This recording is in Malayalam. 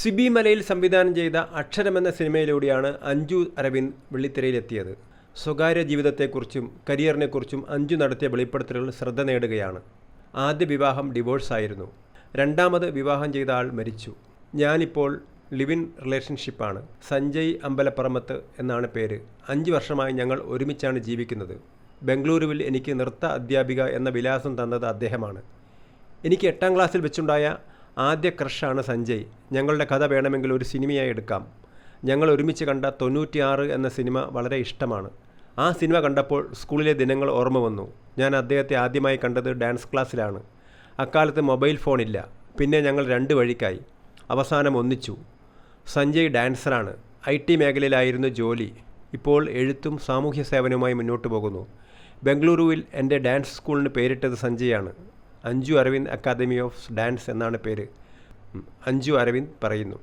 സിബി മലയിൽ സംവിധാനം ചെയ്ത അക്ഷരം എന്ന സിനിമയിലൂടെയാണ് അഞ്ജു അരവിന്ദ് വെള്ളിത്തിരയിലെത്തിയത്. സ്വകാര്യ ജീവിതത്തെക്കുറിച്ചും കരിയറിനെക്കുറിച്ചും അഞ്ജു നടത്തിയ വെളിപ്പെടുത്തലുകൾ ശ്രദ്ധ നേടുകയാണ്. ആദ്യ വിവാഹം ഡിവോഴ്സായിരുന്നു രണ്ടാമത് വിവാഹം ചെയ്ത ആൾ മരിച്ചു. ഞാനിപ്പോൾ ലിവിൻ റിലേഷൻഷിപ്പാണ്. സഞ്ജയ് അമ്പലപ്പറമ്പത്ത് എന്നാണ് പേര്. അഞ്ച് വർഷമായി ഞങ്ങൾ ഒരുമിച്ചാണ് ജീവിക്കുന്നത്. ബംഗളൂരുവിൽ എനിക്ക് നൃത്ത അധ്യാപിക എന്ന വിലാസം തന്നത് അദ്ദേഹമാണ്. എനിക്ക് എട്ടാം ക്ലാസ്സിൽ വെച്ചുണ്ടായ ആദ്യ ക്രഷാണ് സഞ്ജയ്. ഞങ്ങളുടെ കഥ വേണമെങ്കിൽ ഒരു സിനിമയായി എടുക്കാം. ഞങ്ങൾ ഒരുമിച്ച് കണ്ട തൊണ്ണൂറ്റിയാറ് എന്ന സിനിമ വളരെ ഇഷ്ടമാണ്. ആ സിനിമ കണ്ടപ്പോൾ സ്കൂളിലെ ദിനങ്ങൾ ഓർമ്മ വന്നു. ഞാൻ അദ്ദേഹത്തെ ആദ്യമായി കണ്ടത് ഡാൻസ് ക്ലാസ്സിലാണ്. അക്കാലത്ത് മൊബൈൽ ഫോണില്ല. പിന്നെ ഞങ്ങൾ രണ്ട് വഴിക്കായി. അവസാനം ഒന്നിച്ചു. സഞ്ജയ് ഡാൻസറാണ്. ഐ ടി മേഖലയിലായിരുന്നു ജോലി. ഇപ്പോൾ എഴുത്തും സാമൂഹ്യ സേവനവുമായി മുന്നോട്ട് പോകുന്നു. ബംഗളൂരുവിൽ എന്റെ ഡാൻസ് സ്കൂളിന് പേരിട്ടത് സഞ്ജയാണ് Anju Aravind academy of dance എന്നാണ് പേര്. അഞ്ജു അരവിന്ദ് പറയുന്നു.